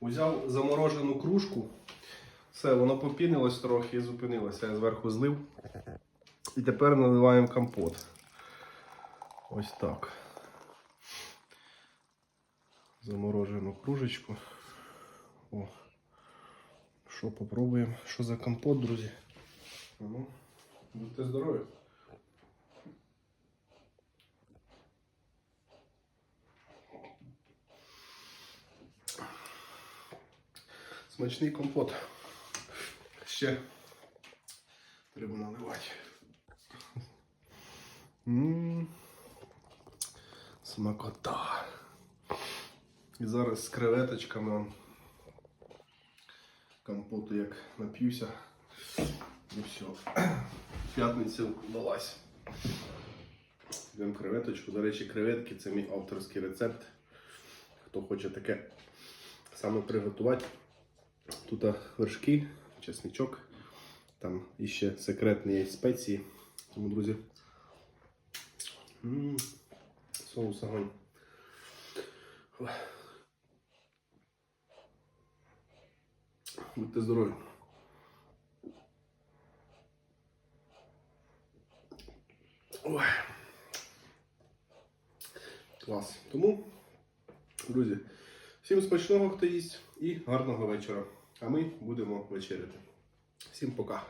Узяв заморожену кружку. Все, воно попінилось трохи і зупинилося. Я зверху злив. І тепер наливаємо компот. Ось так. Заморожену кружечку. О. Що попробуємо? Що за компот, друзі? Ну, будьте здорові. Смачний компот. Ще треба наливати. Смакота. І зараз з креветочками компоту як нап'юся. І все. П'ятниця вдалась. Йдемо креветочку. До речі, креветки це мій авторський рецепт. Хто хоче таке саме приготувати. Тут вершки, чесничок, там іще секретні спеції. Тому, друзі, м, соус огонь. Будьте здорові. Ой. Клас. Тому, друзі, всім смачного, хто їсть, і гарного вечора. А ми будемо вечеряти. Всім пока.